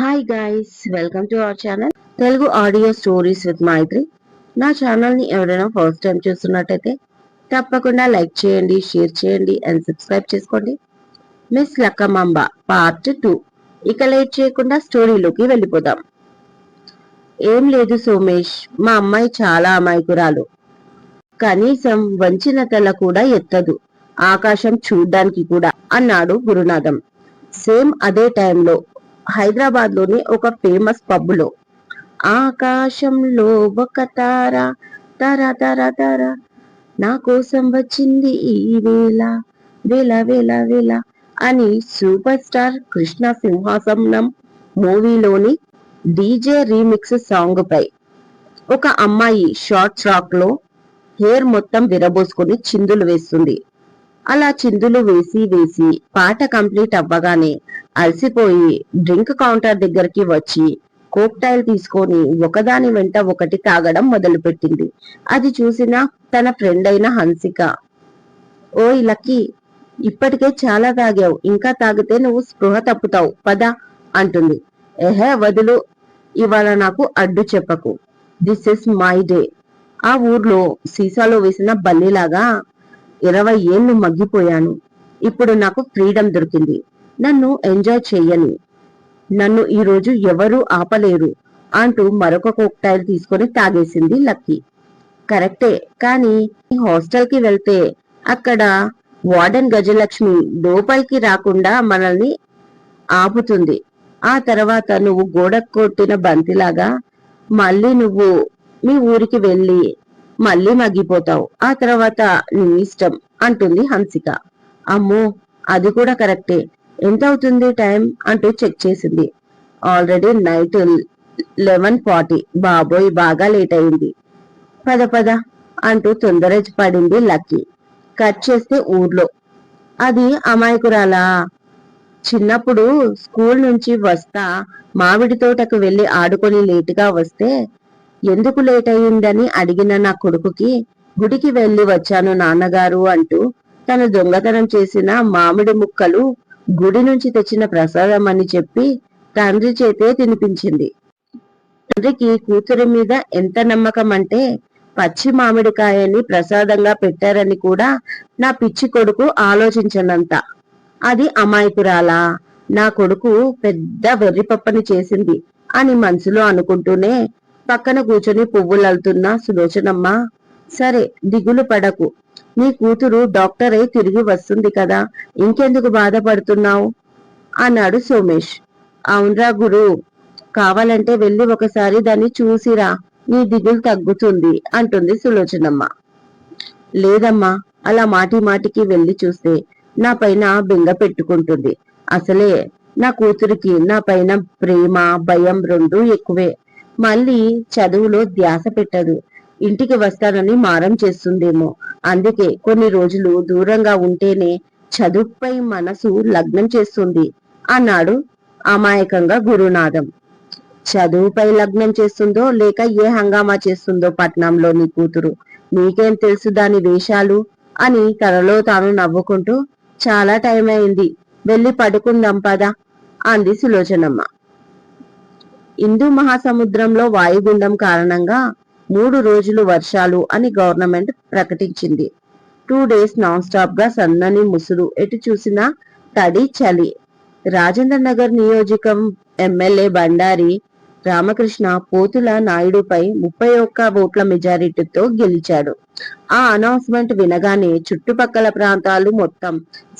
Hi guys welcome to our channel Telugu audio stories with Maitri నా ఛానల్ని ఎవరైనా first time చూస్తున్నట్టయితే తప్పకుండా లైక్ చేయండి షేర్ చేయండి అండ్ సబ్స్క్రైబ్ చేసుకోండి. మిస్ లక్కమాంబ పార్ట్ టూ ఇక లేట్ చేయకుండా స్టోరీలోకి వెళ్ళిపోదాం. ఏం లేదు సోమేష్ మా అమ్మాయి చాలా అమాయకురాలు. కనీసం వంచిన తల కూడా ఎత్తదు. ఆకాశం చూడ్డానికి కూడా అన్నాడు గురునాథం. సేమ్ అదే టైంలో హైదరాబాద్లోని ఒక ఫేమస్ పబ్లో ఆకాశంలో ఒక తార తర తర తర. నా కోసం వచ్చింది ఈ వేళ వేళ వేళ వేళ అని సూపర్ స్టార్ కృష్ణ సింహాసనం మూవీలోని డీజే రీమిక్స్ సాంగ్ పై ఒక అమ్మాయి షార్ట్ ఫ్రాక్లో హెయిర్ మొత్తం విరబోసుకుని చిందులు వేస్తుంది. అలా చిందులు వేసి వేసి పాట కంప్లీట్ అవ్వగానే అలసిపోయి డ్రింక్ కౌంటర్ దగ్గరికి వచ్చి కోక్టైల్ తీసుకొని ఒకదాని వెంట ఒకటి తాగడం మొదలుపెట్టింది. అది చూసిన తన ఫ్రెండ్ అయిన హన్సిక ఓయ్ లక్కీ ఇప్పటికే చాలా తాగావు. ఇంకా తాగితే నువ్వు స్పృహ తప్పుతావు. పద అంటుంది. ఎహే వదులు. ఇవాళ నాకు అడ్డు చెప్పకు. This is my day. ఆ ఊర్లో సీసాలో వేసిన బల్లిలాగా ఇరవై ఏళ్ళు మగ్గిపోయాను. ఇప్పుడు నాకు ఫ్రీడమ్ దొరికింది. నన్ను ఎంజాయ్ చెయ్యను. నన్ను ఈ రోజు ఎవరూ ఆపలేరు అంటూ మరొక కోక్టైల్ తీసుకొని తాగేసింది లక్కీ. కరెక్టే కానీ హాస్టల్కి వెళ్తే అక్కడ వార్డెన్ గజలక్ష్మి లోపలికి రాకుండా మనల్ని ఆపుతుంది. ఆ తర్వాత నువ్వు గోడ కొట్టిన బంతిలాగా మళ్ళీ నువ్వు మీ ఊరికి వెళ్ళి మళ్ళీ మగ్గిపోతావు. ఆ తర్వాత నీ ఇష్టం అంటుంది హన్సిక అమ్మో అది కూడా కరెక్టే. ఎంత అవుతుంది టైం? అంటూ చెక్ చేసింది. Already night eleven forty. బాబోయ్ బాగా లేట్ అయింది. పద పద అంటూ తొందర పడింది లక్కీ. కట్ చేస్తే ఊర్లో. అది అమాయకురాలా? చిన్నప్పుడు స్కూల్ నుంచి వస్తా మామిడి తోటకు వెళ్ళి ఆడుకొని లేటుగా వస్తే ఎందుకు లేట్ అయ్యిందని అడిగిన నా కొడుకుకి గుడికి వెళ్ళి వచ్చాను నాన్నగారు అంటూ తను దొంగతనం చేసిన మామిడి ముక్కలు గుడి నుంచి తెచ్చిన ప్రసాదం అని చెప్పి తండ్రి చేతే తినిపించింది. తండ్రికి కూతురి మీద ఎంత నమ్మకం అంటే పచ్చి మామిడికాయని ప్రసాదంగా పెట్టారని కూడా నా పిచ్చి కొడుకు ఆలోచించనంత. అది అమాయకురాలా? నా కొడుకు పెద్ద వెర్రిపప్పని చేసింది అని మనసులో అనుకుంటూనే పక్కన కూర్చొని పువ్వులల్తున్న సులోచనమ్మ సరే దిగులు పడకు. నీ కూతురు డాక్టర్ అయి తిరిగి వస్తుంది కదా ఇంకెందుకు బాధపడుతున్నావు? అన్నాడు సోమేష్. అవునరా గురు కావాలంటే వెళ్ళి ఒకసారి దాన్ని చూసిరా నీ దిగులు తగ్గుతుంది అంటుంది సులోచనమ్మ. లేదమ్మా అలా మాటి మాటికి వెళ్ళి చూస్తే నా పైన బెంగ పెట్టుకుంటుంది. అసలే నా కూతురికి నా పైన ప్రేమ భయం రెండు ఎక్కువే. మళ్ళీ చదువులో ధ్యాస పెట్టదు. ఇంటికి వస్తానని మారం చేస్తుందేమో. అందుకే కొన్ని రోజులు దూరంగా ఉంటేనే చదువుపై మనసు లగ్నం చేస్తుంది అన్నాడు అమాయకంగా గురునాథం. చదువుపై లగ్నం చేస్తుందో లేక ఏ హంగామా చేస్తుందో పట్నంలో నీ కూతురు. నీకేం తెలుసు దాని వేషాలు? అని తనలో తాను నవ్వుకుంటూ చాలా టైం అయింది. వెళ్ళి పడుకుందాం పదా అంది సులోచనమ్మ. హిందూ మహాసముద్రంలో వాయుగుండం కారణంగా మూడు రోజులు వర్షాలు అని గవర్నమెంట్ ప్రకటించింది. టూ డేస్ నాన్ స్టాప్గా సన్నని ముసురు ఎటు చూసినా తడి చలి. రాజేంద్ర నగర్ నియోజకం ఎమ్మెల్యే బండారి రామకృష్ణ పోతుల నాయుడుపై ముప్పై ఒక్క ఓట్ల మెజారిటీతో గెలిచాడు. ఆ అనౌన్స్మెంట్ వినగానే చుట్టుపక్కల ప్రాంతాలు మొత్తం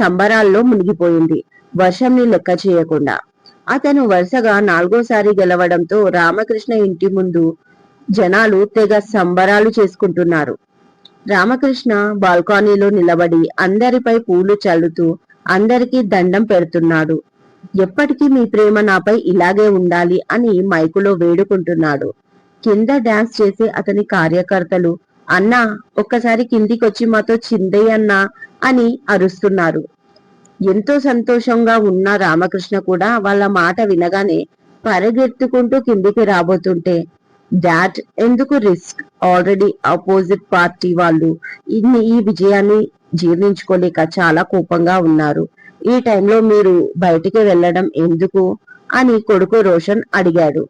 సంబరాల్లో మునిగిపోయింది. వర్షంని లెక్క చేయకుండా అతను వరుసగా నాలుగోసారి గెలవడంతో రామకృష్ణ ఇంటి ముందు జనాలు తెగ సంబరాలు చేసుకుంటున్నారు. రామకృష్ణ బాల్కనీలో నిలబడి అందరిపై పూలు చల్లుతూ అందరికీ దండం పెడుతున్నాడు. ఎప్పటికీ మీ ప్రేమ నాపై ఇలాగే ఉండాలి అని మైకులో వేడుకుంటున్నాడు. కింద డాన్స్ చేసే అతని కార్యకర్తలు అన్నా ఒక్కసారి కిందికొచ్చి మాతో చిందయ్యన్నా అని అరుస్తున్నారు. ఎంతో సంతోషంగా ఉన్న రామకృష్ణ కూడా వాళ్ళ మాట వినగానే పరిగెత్తుకుంటూ కిందికి రాబోతుంటే దాట్ ఎందుకు రిస్క్? ఆల్రెడీ ఆపోజిట్ పార్టీ వాళ్ళు ఇన్ని ఈ విజయాన్ని జీర్ణించుకోలేక చాలా కోపంగా ఉన్నారు. ఈ టైంలో మీరు బయటికి వెళ్ళడం ఎందుకు? అని కొడుకు రోషన్ అడిగాడు.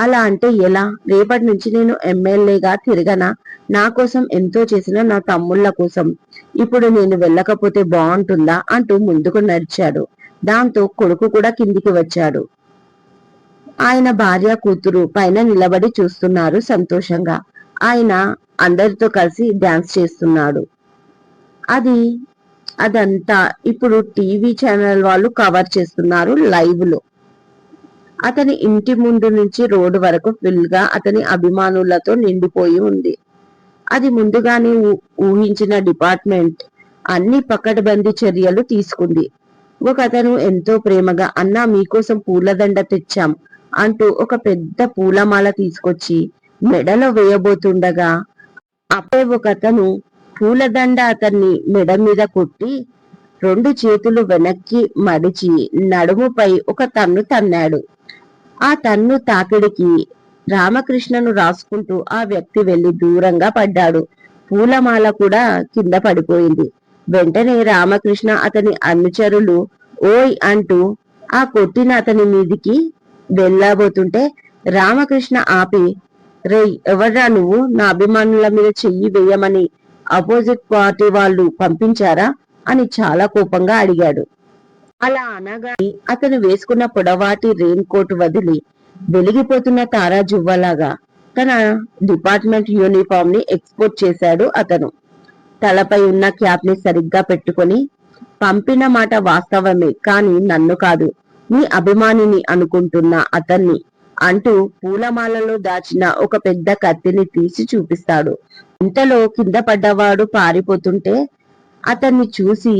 అలా అంటే ఎలా? రేపటి నుంచి నేను ఎమ్మెల్యేగా తిరగనా? నా కోసం ఎంతో చేసిన నా తమ్ముళ్ళ కోసం. ఇప్పుడు నేను వెళ్ళకపోతే బాగుంటుందా? అంటూ ముందుకు నడిచాడు. దాంతో కొడుకు కూడా కిందికి వచ్చాడు. ఆయన భార్య కూతురు పైన నిలబడి చూస్తున్నారు సంతోషంగా. ఆయన అందరితో కలిసి డాన్స్ చేస్తున్నాడు. అది అదంతా ఇప్పుడు టీవీ ఛానల్ వాళ్ళు కవర్ చేస్తున్నారు లైవ్లో అతని ఇంటి ముందు నుంచి రోడ్డు వరకు ఫుల్గా అతని అభిమానులతో నిండిపోయి ఉంది. అది ముందుగానే ఊహించిన డిపార్ట్మెంట్ అన్ని పకడ్బందీ చర్యలు తీసుకుంది. ఒక అతను ఎంతో ప్రేమగా అన్నా మీకోసం పూలదండ తెచ్చాం అంటూ ఒక పెద్ద పూలమాల తీసుకొచ్చి మెడలో వేయబోతుండగా అప్పుడే ఒక అతను పూలదండ అతన్ని మెడ మీద కొట్టి రెండు చేతులు వెనక్కి మడిచి నడుముపై ఒక తన్ను తన్నాడు. ఆ తన్ను తాకిడికి రామకృష్ణను రాసుకుంటూ ఆ వ్యక్తి వెళ్ళి దూరంగా పడ్డాడు. పూలమాల కూడా కింద పడిపోయింది. వెంటనే రామకృష్ణ అతని అనుచరులు ఓయ్ అంటూ ఆ కొట్టిన అతని మీదికి వెళ్ళబోతుంటే రామకృష్ణ ఆపి రేయ్ ఎవర్రా నువ్వు? నా అభిమానుల మీద చెయ్యి వేయమని అపోజిట్ పార్టీ వాళ్ళు పంపించారా? అని చాలా కోపంగా అడిగాడు. అలా అనగానే అతను వేసుకున్న పొడవాటి రెయిన్ కోట్ వదిలి వెలిగిపోతున్న తారా జువ్వలాగా తన డిపార్ట్మెంట్ యూనిఫామ్ని ఎక్స్పోర్ట్ చేశాడు అతను. తలపై ఉన్న క్యాప్ని సరిగ్గా పెట్టుకొని పంపిన మాట వాస్తవమే కానీ నన్ను కాదు నీ అభిమానిని అనుకుంటున్న అతన్ని అంటూ పూలమాలలో దాచిన ఒక పెద్ద కత్తిని తీసి చూపిస్తాడు. ఇంతలో కింద పడ్డవాడు పారిపోతుంటే అతన్ని చూసి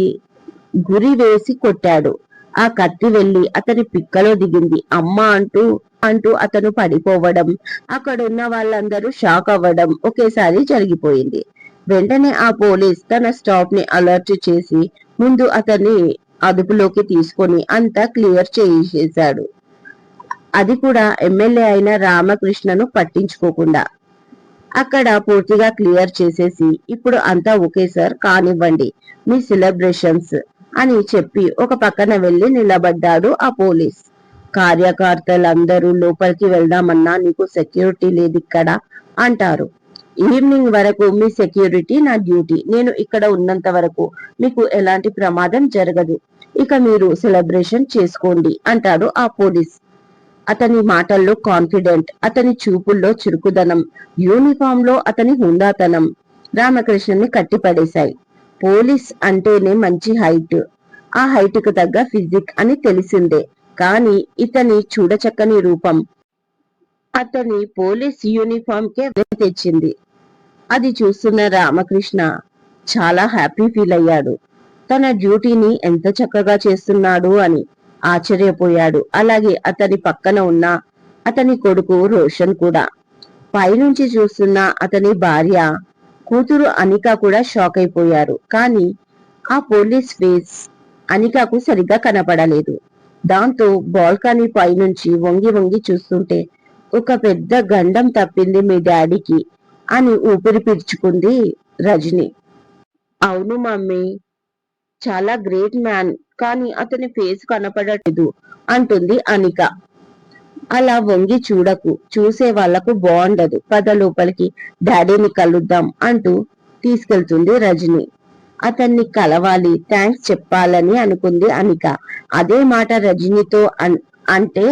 గురి వేసి కొట్టాడు. ఆ కత్తి వెళ్ళి అతని పిక్కలో దిగింది. అమ్మ అంటూ అంటూ అతను పడిపోవడం అక్కడున్న వాళ్ళందరూ షాక్ అవ్వడం ఒకేసారి జరిగిపోయింది. వెంటనే ఆ పోలీస్ తన స్టాప్ని అలర్ట్ చేసి ముందు అతన్ని అదుపులోకి తీసుకొని అంతా క్లియర్ చేసేశాడు. అది కూడా ఎమ్మెల్యే అయిన రామకృష్ణను పట్టించుకోకుండా. అక్కడ పూర్తిగా క్లియర్ చేసేసి ఇప్పుడు అంతా ఓకే సార్ కానివ్వండి. మీ సెలబ్రేషన్స్ అని చెప్పి ఒక పక్కన వెళ్ళి నిలబడ్డాడు ఆ పోలీస్. కార్యకర్తలందరూ లోపలికి వెళ్దామన్నా నీకు సెక్యూరిటీ లేదు ఇక్కడ అంటారు. ఈవినింగ్ వరకు మీ సెక్యూరిటీ నా డ్యూటీ. నేను ఇక్కడ ఉన్నంత వరకు మీకు ఎలాంటి ప్రమాదం జరగదు. ఇక మీరు సెలబ్రేషన్ చేసుకోండి అంటాడు ఆ పోలీస్. అతని మాటల్లో కాన్ఫిడెంట్ అతని చూపుల్లో చురుకుదనం యూనిఫామ్లో అతని హుందాతనం రామకృష్ణని కట్టిపడేశాయి. పోలీస్ అంటేనే మంచి హైట్. ఆ హైట్కు తగ్గ ఫిజిక్ అని తెలిసిందే. కానీ ఇతని చూడచక్కని రూపం. అతని పోలీస్ యూనిఫామ్ కే తెచ్చింది. అది చూస్తున్న రామకృష్ణ చాలా హ్యాపీ ఫీల్ అయ్యాడు. తన డ్యూటీని ఎంత చక్కగా చేస్తున్నాడు అని ఆశ్చర్యపోయాడు. అలాగే అతని పక్కన ఉన్న అతని కొడుకు రోషన్ కూడా. పైనుంచి చూస్తున్న అతని భార్య కూతురు అనిక కూడా షాక్ అయిపోయారు. కానీ ఆ పోలీస్ ఫేస్ అనికకు సరిగ్గా కనపడలేదు. దాంతో బాల్కనీ పైనుంచి వంగి వంగి చూస్తుంటే ఒక పెద్ద గండం తప్పింది మీ డాడీకి అని ఊపిరి పీల్చుకుంది రజని. అవును మమ్మీ చాలా గ్రేట్ మ్యాన్ కానీ అతని ఫేస్ కనపడట్లేదు అంటుంది అనిక. అలా వంగి చూడకు. చూసే వాళ్ళకు బాగుండదు పద లోపలికి. డాడీని కలుద్దాం అంటూ తీసుకెళ్తుంది రజని. అతన్ని కలవాలి థ్యాంక్స్ చెప్పాలని అనుకుంది అనిక. అదే మాట రజనీతో అన్- అంటే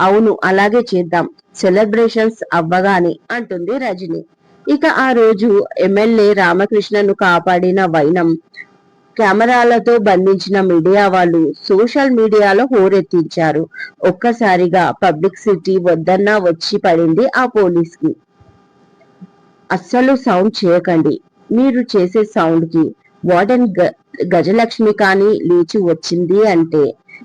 అవును అలాగే చేద్దాం. సెలబ్రేషన్స్ అవ్వగానే అంటుంది రజని. ఇక ఆ రోజు ఎమ్మెల్యే రామకృష్ణను కాపాడిన వైనం కెమెరాలతో బంధించిన మీడియా వాళ్ళు సోషల్ మీడియాలో హోరెత్తించారు. ఒక్కసారిగా పబ్లిక్ సిటీ వద్దన్నా వచ్చి పడింది ఆ పోలీస్కి అస్సలు సౌండ్ చేయకండి. మీరు చేసే సౌండ్కి వార్డెన్ గ- గజలక్ష్మి కానీ లేచి వచ్చింది అంటే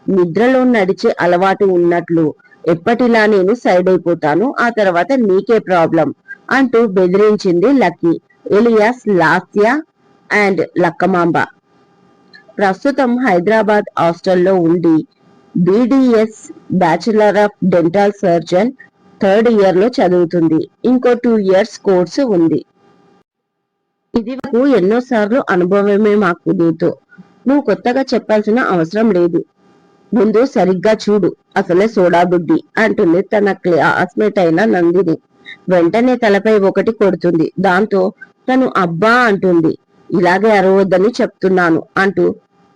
నిద్రలో నడిచే అలవాటు ఉన్నట్లు ఎప్పటిలా నేను సైడ్ అయిపోతాను ఆ తర్వాత నీకే ప్రాబ్లం అంటూ బెదిరించింది లక్కీ ఎలియాస్ లాస్య అండ్ లక్కమాంబ. ప్రస్తుతం హైదరాబాద్ హాస్టల్లో ఉండి BDS bachelor of dental surgeon third ఇయర్లో చదువుతుంది. ఇంకో టూ ఇయర్స్ కోర్సు ఉంది. ఇది వరకు ఎన్నోసార్లు అనుభవమే మాకు నీతో. నువ్వు కొత్తగా చెప్పాల్సిన అవసరం లేదు. ముందు సరిగ్గా చూడు. అసలే సోడా బుడ్డి అంటుంది తన క్లాస్మేట్ అయిన నందిని. వెంటనే తలపై ఒకటి కొడుతుంది. దాంతో తను అబ్బా అంటుంది. ఇలాగే అరవద్దని చెప్తున్నాను అంటూ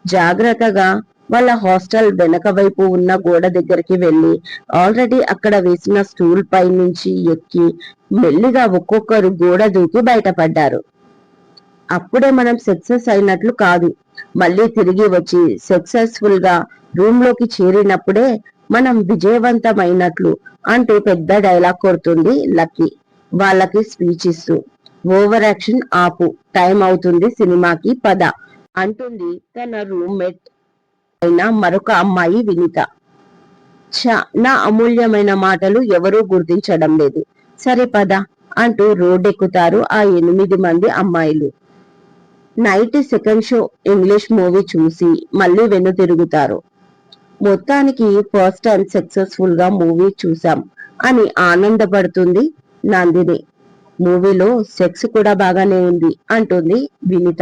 జాగ్రత్తగా వాళ్ళ హాస్టల్ వెనక వైపు ఉన్న గోడ దగ్గరికి వెళ్ళి ఆల్రెడీ అక్కడ వేసిన స్టూల్ పై నుంచి ఎక్కి మెల్లిగా ఒక్కొక్కరు గోడ దూకి బయటపడ్డారు. అప్పుడే మనం సక్సెస్ అయినట్లు కాదు. మళ్ళీ తిరిగి వచ్చి సక్సెస్ఫుల్గా రూమ్లోకి చేరినప్పుడే మనం విజయవంతమైనట్లు అంటూ పెద్ద డైలాగ్ కొడుతుంది లక్కీ. వాళ్ళకి స్పీచ్ ఇస్తూ ఓవర్ యాక్షన్ ఆపు టైం అవుతుంది సినిమాకి పద అంటుంది తన రూమ్మేట్ అయిన మరొక అమ్మాయి వినిత. ఛ నా అమూల్యమైన మాటలు ఎవరూ గుర్తించడం లేదు. సరే పద అంటూ రోడ్డెక్కుతారు ఆ ఎనిమిది మంది అమ్మాయిలు. Night second show English movie చూసి మళ్ళీ వెన్ను తిరుగుతారు. మొత్తానికి ఫస్ట్ టైం సక్సెస్ఫుల్గా మూవీ చూసాం అని ఆనందపడుతుంది నందిని. మూవీలో సెక్స్ కూడా బాగానే ఉంది అంటుంది వినిత.